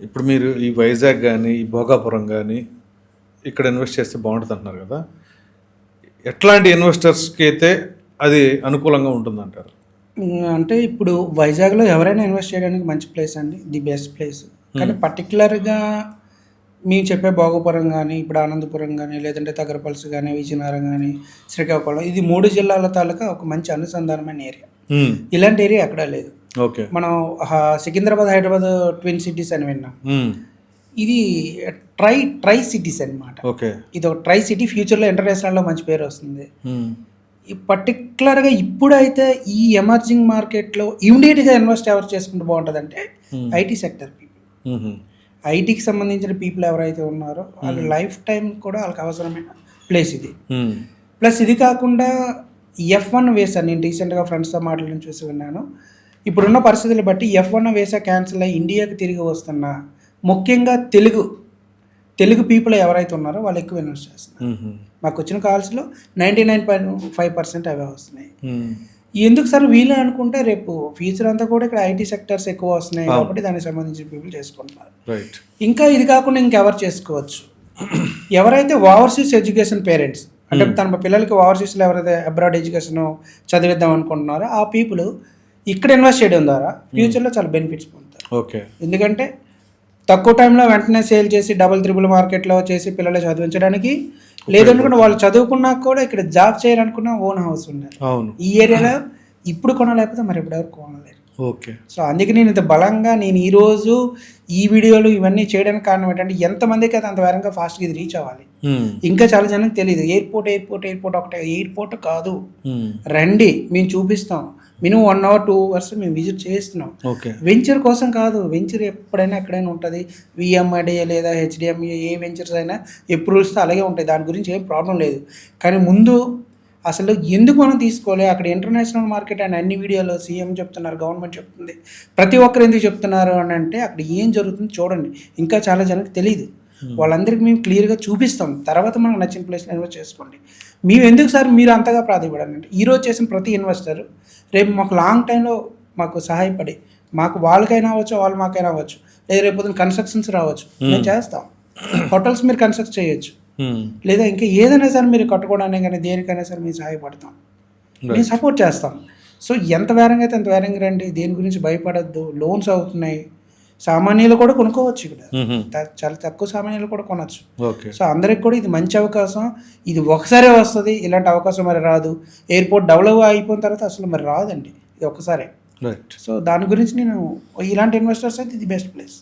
ఇప్పుడు మీరు ఈ వైజాగ్ కానీ ఈ భోగాపురం కానీ ఇక్కడ ఇన్వెస్ట్ చేస్తే బాగుంటుంది అంటున్నారు కదా. ఎట్లాంటి ఇన్వెస్టర్స్కి అయితే అది అనుకూలంగా ఉంటుందంటారు? ఉమ్, అంటే ఇప్పుడు వైజాగ్లో ఎవరైనా ఇన్వెస్ట్ చేయడానికి మంచి ప్లేస్ అండి ది బెస్ట్ ప్లేస్ కానీ పర్టికులర్గా మేము చెప్పే భోగపురం కానీ ఇప్పుడు ఆనందపురం కానీ లేదంటే తగరపల్స్ కానీ విజయనగరం కానీ శ్రీకాకుళం ఇది మూడు జిల్లాల తాలూకా ఒక మంచి అనుసంధానమైన ఏరియా. ఇలాంటి ఏరియా ఎక్కడా లేదు. ఓకే. మనం సికింద్రాబాద్ హైదరాబాద్ ట్విన్ సిటీస్ అని విన్నాం. ఇది ట్రై ట్రై సిటీస్ అన్నమాట. ఓకే. ఇది ఒక ట్రై సిటీ ఫ్యూచర్లో ఇంటర్నేషనల్లో మంచి పేరు వస్తుంది. పర్టికులర్గా ఇప్పుడైతే ఈ ఎమర్జింగ్ మార్కెట్లో ఇమీడియట్గా ఇన్వెస్ట్ ఎవరు చేసుకుంటూ బాగుంటుందంటే Hmm. IT sector people. ఐటీకి సంబంధించిన పీపుల్ ఎవరైతే ఉన్నారో వాళ్ళ లైఫ్ టైం కూడా వాళ్ళకి అవసరమైన ప్లేస్ ఇది. ప్లస్ ఇది కాకుండా ఎఫ్ వన్ వేసా నేను రీసెంట్గా ఫ్రెండ్స్తో మాట్లాడిన చూసి విన్నాను. ఇప్పుడున్న పరిస్థితులు బట్టి ఎఫ్ వన్ వేసా క్యాన్సిల్ అయ్యి ఇండియాకి తిరిగి వస్తున్న ముఖ్యంగా తెలుగు తెలుగు పీపుల్ ఎవరైతే ఉన్నారో వాళ్ళు ఎక్కువ ఇన్వెస్ట్ చేస్తున్నారు. మాకు వచ్చిన కాల్స్లో ninety nine point five percent అవే వస్తున్నాయి. ఎందుకు సార్ వీలు అనుకుంటే రేపు ఫ్యూచర్ అంతా కూడా ఇక్కడ ఐటీ సెక్టర్స్ ఎక్కువ వస్తున్నాయి కాబట్టి దానికి సంబంధించిన పీపుల్ చేసుకుంటున్నారు. ఇంకా ఇది కాకుండా ఇంకెవరు చేసుకోవచ్చు? ఎవరైతే ఓవర్సీస్ ఎడ్యుకేషన్ పేరెంట్స్ అంటే తన పిల్లలకి ఓవర్సీస్లో ఎవరైతే అబ్రాడ్ ఎడ్యుకేషన్ చదివిద్దాం అనుకుంటున్నారో ఆ పీపుల్ ఇక్కడ ఇన్వెస్ట్ చేయడం ద్వారా ఫ్యూచర్లో చాలా బెనిఫిట్స్ పొందుతారు. ఓకే. ఎందుకంటే తక్కువ టైంలో వెంటనే సేల్ చేసి డబుల్ త్రిబుల్ మార్కెట్లో చేసి పిల్లలు చదివించడానికి లేదనుకుంటే వాళ్ళు చదువుకున్నా కూడా ఇక్కడ జాబ్ చేయాలనుకున్న ఓన్ హౌస్ ఉండాలి అవును. ఈ ఏరియాలో ఇప్పుడు కొనలేకపోతే మరి ఎవరు కొనలేరు. ఓకే. సో అందుకే నేను ఇంత బలంగా నేను ఈరోజు ఈ వీడియోలు ఇవన్నీ చేయడానికి కారణం ఏంటంటే ఎంతమందికి అయితే అంత వేరంగా ఫాస్ట్గా ఇది రీచ్ అవ్వాలి. ఇంకా చాలా జనానికి తెలియదు ఎయిర్పోర్ట్ ఎయిర్పోర్ట్ ఎయిర్పోర్ట్ ఒకటే. ఎయిర్పోర్ట్ కాదు. మ్మ్. రండి మేము చూపిస్తాం. Minimum one hour two hours మేము విజిట్ చేస్తున్నాం ఓకే వెంచర్ కోసం కాదు వెంచర్ ఎప్పుడైనా ఎక్కడైనా ఉంటుంది. విఎంఐడి లేదా హెచ్డిఎంఏ ఏ వెంచర్స్ అయినా అప్రూవల్స్తో అలాగే ఉంటాయి. దాని గురించి ఏం ప్రాబ్లం లేదు. కానీ ముందు అసలు ఎందుకు మనం తీసుకోవాలి అక్కడ ఇంటర్నేషనల్ మార్కెట్ అని అన్ని వీడియోలో సీఎం చెప్తున్నారు గవర్నమెంట్ చెప్తుంది. ప్రతి ఒక్కరు ఎందుకు చెప్తున్నారు అని అంటే అక్కడ ఏం జరుగుతుందో చూడండి. ఇంకా చాలా జనానికి తెలియదు వాళ్ళందరికీ మేము క్లియర్గా చూపిస్తాం. తర్వాత మనకు నచ్చిన ప్లేస్లో ఇన్వెస్ట్ చేసుకోండి. మేము ఎందుకు సార్ మీరు అంతగా ప్రాధాన్యపడండి అంటే ఈరోజు చేసిన ప్రతి ఇన్వెస్టర్ రేపు మాకు లాంగ్ టైంలో మాకు సహాయపడి మాకు వాళ్ళకైనా అవ్వచ్చు వాళ్ళు మాకైనా అవ్వచ్చు లేదా రేపు పొద్దున్న కన్స్ట్రక్షన్స్ రావచ్చు మేము చేస్తాం. హోటల్స్ మీరు కన్స్ట్రక్ట్ చేయొచ్చు. మ్మ్. లేదా ఇంకా ఏదైనా సరే మీరు కట్టుకోవడానికి కానీ దేనికైనా సరే మేము సహాయపడతాం. మేము సపోర్ట్ చేస్తాం. సో ఎంత వేరంగా అయితే అంత వేరంగా రండి దేని గురించి భయపడద్దు లోన్స్ అవుతున్నాయి సామాన్యులు కూడా కొనుక్కోవచ్చు ఇక్కడ. చాలా తక్కువ సామాన్యులు కూడా కొనవచ్చు ఓకే. సో అందరికి కూడా ఇది మంచి అవకాశం. ఇది ఒకసారే వస్తుంది ఇలాంటి అవకాశం మరి రాదు. ఎయిర్పోర్ట్ డెవలప్ అయిపోయిన తర్వాత అసలు మరి రాదండి ఇది ఒక్కసారే రైట్. సో దాని గురించి నేను ఇలాంటి ఇన్వెస్టర్స్ అయితే ఇది బెస్ట్ ప్లేస్.